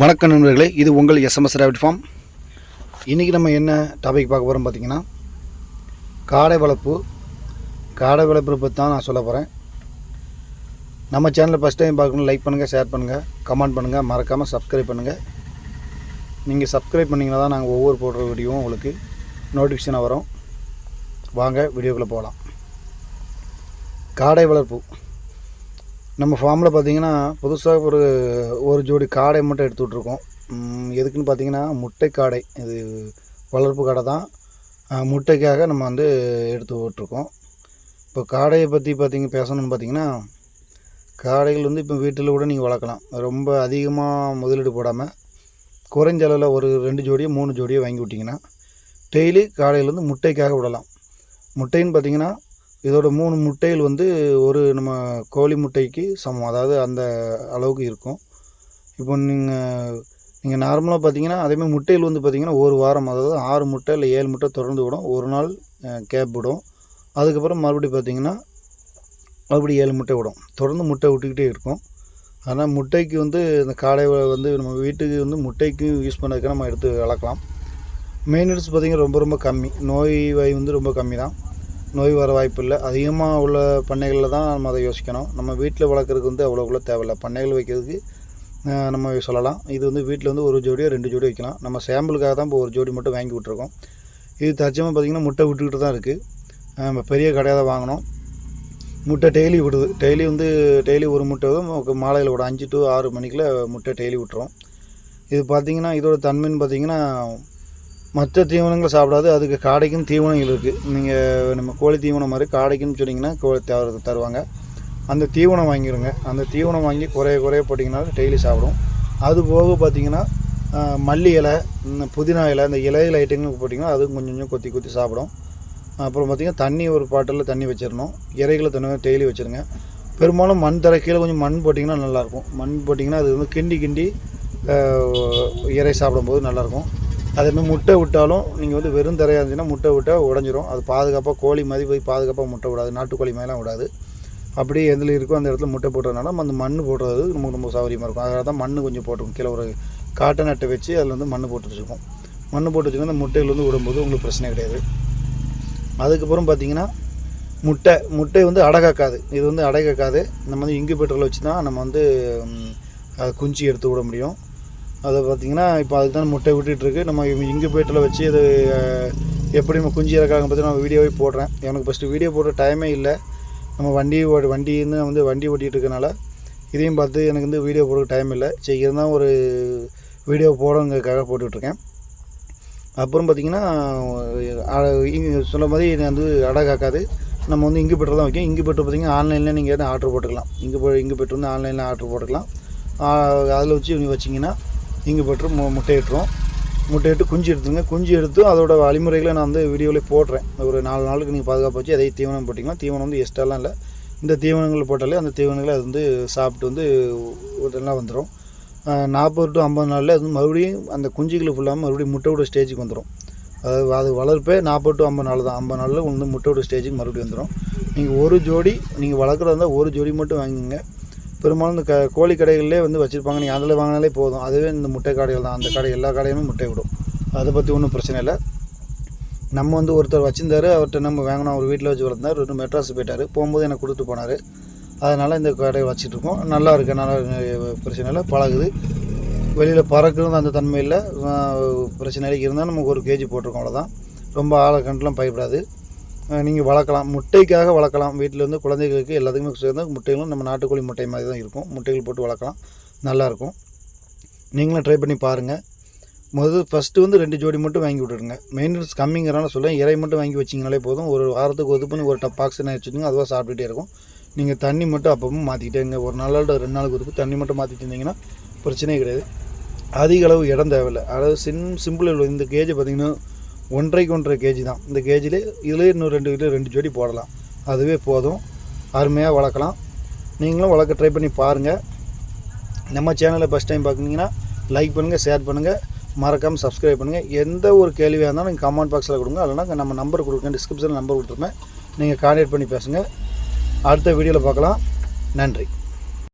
வணக்கம் நண்பர்களே இது உங்கள் எஸ்எம்எஸ் ரேபிட் ஃபார்ம் இன்றைக்கி நம்ம என்ன டாபிக் பார்க்க போகிறோம் பார்த்தீங்கன்னா காடை வளர்ப்பு. காடை வளர்ப்பு பற்றி தான் நான் சொல்ல போகிறேன் நம்ம சேனலை ஃபஸ்ட் டைம் பார்க்கணும் லைக் பண்ணுங்கள் ஷேர் பண்ணுங்கள் கமெண்ட் பண்ணுங்கள் மறக்காமல் சப்ஸ்கிரைப் பண்ணுங்கள் நீங்கள் சப்ஸ்கிரைப் பண்ணிங்கன்னா தான் நாங்கள் ஒவ்வொரு போடுற வீடியோவும் உங்களுக்கு நோட்டிஃபிகேஷனாக வரும். வாங்க வீடியோக்குள்ளே போகலாம். காடை வளர்ப்பு. நம்ம ஃபார்மில் பார்த்தீங்கன்னா புதுசாக ஒரு ஒரு ஜோடி காடை மட்டும் எடுத்து விட்ருக்கோம் எதுக்குன்னு பார்த்தீங்கன்னா முட்டை காடை இது வளர்ப்பு காடை தான். முட்டைக்காக நம்ம வந்து எடுத்து விட்ருக்கோம் இப்போ காடையை பற்றி பார்த்திங்க பேசணும்னு பார்த்தீங்கன்னா காடைகள் வந்து இப்போ வீட்டில் கூட நீங்கள் வளர்க்கலாம். ரொம்ப அதிகமாக முதலீடு போடாமல் குறைஞ்ச அளவில் ஒரு ரெண்டு ஜோடியோ மூணு ஜோடியோ வாங்கி விட்டிங்கன்னா டெய்லி காடையிலேருந்து முட்டைக்காக விடலாம். முட்டைன்னு பார்த்தீங்கன்னா இதோட மூணு முட்டைகள் வந்து ஒரு நம்ம கோழி முட்டைக்கு சமம். அதாவது அந்த அளவுக்கு இருக்கும். இப்போ நீங்கள் நீங்கள் நார்மலாக பார்த்தீங்கன்னா அதேமாதிரி முட்டையில் வந்து பார்த்தீங்கன்னா ஒரு வாரம் அதாவது ஆறு முட்டை இல்லை ஏழு முட்டை தொடர்ந்து விடும். ஒரு நாள் கேப் விடும். அதுக்கப்புறம் மறுபடியும் பார்த்தீங்கன்னா மறுபடியும் ஏழு முட்டை விடும். தொடர்ந்து முட்டை விட்டுக்கிட்டே இருக்கும். ஆனால் முட்டைக்கு வந்து இந்த காடை வந்து நம்ம வீட்டுக்கு வந்து முட்டைக்கு யூஸ் பண்ணதுக்கு நம்ம எடுத்து வளர்க்கலாம். மெயின்டெனன்ஸ் பார்த்திங்கன்னா ரொம்ப ரொம்ப கம்மி. நோய் வாய் வந்து ரொம்ப கம்மி தான். நோய் வர வாய்ப்பு இல்லை. அதிகமாக உள்ள பண்ணைகளில் தான் நம்ம அதை யோசிக்கணும். நம்ம வீட்டில் வளர்க்குறதுக்கு வந்து அவ்வளோக்குள்ள தேவையில்லை. பண்ணைகள் வைக்கிறதுக்கு நம்ம சொல்லலாம். இது வந்து வீட்டில் வந்து ஒரு ஜோடியோ ரெண்டு ஜோடி வைக்கலாம். நம்ம சாம்பிளுக்காக தான் இப்போ ஒரு ஜோடி மட்டும் வாங்கி விட்ருக்கோம் இது தச்சமாக பார்த்திங்கன்னா முட்டை விட்டுக்கிட்டு தான் இருக்குது நம்ம பெரிய கடையாக தான் வாங்கினோம் முட்டை டெய்லி விடுது. டெய்லி வந்து டெய்லி ஒரு முட்டை மாலையில் விடும் அஞ்சு டு ஆறு மணிக்குள்ளே முட்டை டெய்லி விட்டுரும். இது பார்த்திங்கன்னா இதோட தன்மைன்னு பார்த்தீங்கன்னா மற்ற தீவனங்கள் சாப்பிடாது. அதுக்கு காடைக்கும் தீவனங்கள் இருக்குது நீங்கள் நம்ம கோழி தீவனம் மாதிரி காடைக்குன்னு சொன்னீங்கன்னா கோழி தவிர தருவாங்க. அந்த தீவனம் வாங்கிடுங்க அந்த தீவனம் வாங்கி குறைய குறைய போட்டிங்கன்னா டெய்லி சாப்பிடும். அது போக பார்த்தீங்கன்னா மல்லி இலை இந்த புதினா இலை இந்த இலையில் ஐட்டங்களுக்கு போட்டிங்கன்னா அதுவும் கொஞ்சம் கொஞ்சம் கொத்தி கொத்தி சாப்பிடும். அப்புறம் பார்த்திங்கன்னா தண்ணி ஒரு பாட்டிலில் தண்ணி வச்சிடணும். இறைகளை தண்ணி டெய்லி வச்சுருங்க. பெரும்பாலும் மண் தர கீழே கொஞ்சம் மண் போட்டிங்கன்னா நல்லாயிருக்கும் மண் போட்டிங்கன்னா அது வந்து கிண்டி கிண்டி இறை சாப்பிடும்போது நல்லாயிருக்கும் அதேமாதிரி முட்டை விட்டாலும் நீங்கள் வந்து வெறும் தரையாக இருந்துச்சுன்னா முட்டை விட்டால் உடஞ்சிரும். அது பாதுகாப்பாக கோழி மாதிரி போய் பாதுகாப்பாக முட்டை விடாது. நாட்டுக்கோழி மாதிரிலாம் விடாது. அப்படியே எதில் இருக்கோ அந்த இடத்துல முட்டை போட்டதுனால நம்ம அந்த மண் போடுறது நமக்கு ரொம்ப சௌகரியமாக இருக்கும். அதனால தான் மண் கொஞ்சம் போட்டுருக்கும். கீழே ஒரு காட்டன் அட்டை வச்சு அதில் வந்து மண் போட்டு வச்சுருக்கோம். மண் போட்டு வச்சுக்கோங்க அந்த முட்டையில் வந்து விடும்போது உங்களுக்கு பிரச்சனை கிடையாது. அதுக்கப்புறம் பார்த்தீங்கன்னா முட்டை முட்டை வந்து அடகாக்காது இது வந்து அடகாக்காது நம்ம வந்து பெட்ரோல் வச்சு தான் நம்ம வந்து குஞ்சு எடுத்து விட முடியும். அதை பார்த்திங்கன்னா இப்போ அதுக்கு தான் முட்டை விட்டுட்டுருக்கு. நம்ம இன்குபேட்டரில் வச்சு அது எப்படி நம்ம குஞ்சு இறக்காங்க பற்றி நான் வீடியோவே போடுறேன். எனக்கு ஃபஸ்ட்டு வீடியோ போடுற டைமே இல்லை. நம்ம வண்டி ஓ- வண்டின்னு வந்து வண்டி ஓட்டிகிட்டு இருக்கனால இதையும் பார்த்து எனக்கு வந்து வீடியோ போடுற டைம் இல்லை. சரி இருந்தால் ஒரு வீடியோ போடுறதுக்காக போட்டுட்ருக்கேன். அப்புறம் பார்த்திங்கன்னா இங்கே சொன்ன மாதிரி வந்து அடை காக்காது. நம்ம வந்து இங்கு பெட்ரோல் தான் வைக்கும் இங்கு பெட்ரோல் பார்த்திங்கன்னா ஆன்லைனில் நீங்கள் எதாவது ஆர்டர் போட்டுக்கலாம். இங்கு இங்கு பெட்ரோல் வந்து ஆன்லைனில் ஆர்டர் போட்டுக்கலாம். அதில் வச்சு நீங்கள் வச்சிங்கன்னா இங்கு பெட்ரோல் மு முட்டையிட்டுரும் முட்டையிட்டு குஞ்சு எடுத்துங்க. குஞ்சு எடுத்து அதோட வழிமுறைகளை நான் வந்து வீடியோவில் போடுறேன். ஒரு நாலு நாளுக்கு நீங்கள் பாதுகாப்பு வச்சு அதே தீவனம் போட்டிங்கன்னா தீவனம் வந்து எக்ஸ்ட்ராலாம் இல்லை. இந்த தீவனங்கள் போட்டாலே அந்த தீவனங்களை அது வந்து சாப்பிட்டு வந்து இதெல்லாம் வந்துடும் நாற்பது டு ஐம்பது நாளில் அது மறுபடியும் அந்த குஞ்சுகளை ஃபுல்லாமல் மறுபடியும் முட்டையோட ஸ்டேஜுக்கு வந்துடும் அதாவது அது வளர்ப்பே நாற்பது டு ஐம்பது நாள் தான். ஐம்பது நாளில் வந்து முட்டையோட ஸ்டேஜுக்கு மறுபடியும் வந்துடும் நீங்கள் ஒரு ஜோடி நீங்கள் வளர்க்குறதா இருந்தால் ஒரு ஜோடி மட்டும் வாங்கிங்க பெரும்பாலும் இந்த க கோழி கடைகளிலே வந்து வச்சுருப்பாங்க. நீங்கள் அதில் வாங்கினாலே போதும். அதுவே இந்த முட்டை கடைகள் தான். அந்த கடை எல்லா கடையுமே முட்டை விடும். அதை பற்றி ஒன்றும் பிரச்சனை இல்லை. நம்ம வந்து ஒருத்தர் வச்சிருந்தாரு. அவர்கிட்ட நம்ம வாங்கினோம். அவர் வீட்டில் வச்சு வளர்ந்தார் ரெண்டு மெட்ராஸ் போயிட்டார். போகும்போது எனக்கு கொடுத்துட்டு போனார். அதனால் இந்த கடையை வச்சுட்ருக்கோம் நல்லா இருக்குது நல்லா பிரச்சனை இல்லை. பழகுது. வெளியில் பறக்கிறது அந்த தன்மை இல்லை. பிரச்சனை இருந்தால் நமக்கு ஒரு கேஜி போட்டிருக்கோம். அவ்வளோதான் ரொம்ப ஆழக்கண்டுலாம் பயப்படாது. நீங்கள் வளர்க்கலாம். முட்டைக்காக வளர்க்கலாம். வீட்டில் வந்து குழந்தைகளுக்கு எல்லாத்துக்குமே சேர்ந்து முட்டைகளும் நம்ம நாட்டுக்கோழி முட்டை மாதிரி தான் இருக்கும். முட்டைகள் போட்டு வளர்க்கலாம். நல்லாயிருக்கும் நீங்களும் ட்ரை பண்ணி பாருங்கள் முதல் ஃபஸ்ட்டு வந்து ரெண்டு ஜோடி மட்டும் வாங்கி விட்டுருங்க மெயின்டெனன்ஸ் கம்மிங்கிறனால சொல்ல இறை மட்டும் வாங்கி வச்சிங்கனாலே போதும். ஒரு வாரத்துக்கு ஒது பண்ணி ஒரு டப் பாக்ஸ் என்ன வச்சுருங்க அதுவாக சாப்பிட்டுட்டே இருக்கும். நீங்கள் தண்ணி மட்டும் அப்பவும் மாற்றிக்கிட்டே இருங்க. ஒரு நாளோட ரெண்டு நாளுக்கு ஒதுக்கு தண்ணி மட்டும் மாற்றிட்டு இருந்தீங்கன்னா பிரச்சனையே கிடையாது. அதிக அளவு இடம் தேவையில்லை. அதாவது சிம் சிம்பிள் இந்த கேஜை பார்த்தீங்கன்னா ஒன்றைக்கு ஒன்றரை கேஜி தான். இந்த கேஜிலே இதில் இன்னும் ரெண்டு கிலோ ரெண்டு ஜோடி போடலாம். அதுவே போதும். அருமையாக வளர்க்கலாம். நீங்களும் வளர்க்க ட்ரை பண்ணி பாருங்கள் நம்ம சேனலை ஃபஸ்ட் டைம் பார்க்குறீங்கன்னா லைக் பண்ணுங்கள் ஷேர் பண்ணுங்கள் மறக்காமல் சப்ஸ்கிரைப் பண்ணுங்கள் எந்த ஒரு கேள்வியாக இருந்தாலும் நீங்கள் கமெண்ட் பாக்ஸில் கொடுங்க. இல்லைனா நம்ம நம்பர் கொடுக்குறேன். டிஸ்கிரிப்ஷனில் நம்பர் கொடுத்துருப்பேன். நீங்கள் கான்டாக்ட் பண்ணி பேசுங்கள் அடுத்த வீடியோவில் பார்க்கலாம். நன்றி.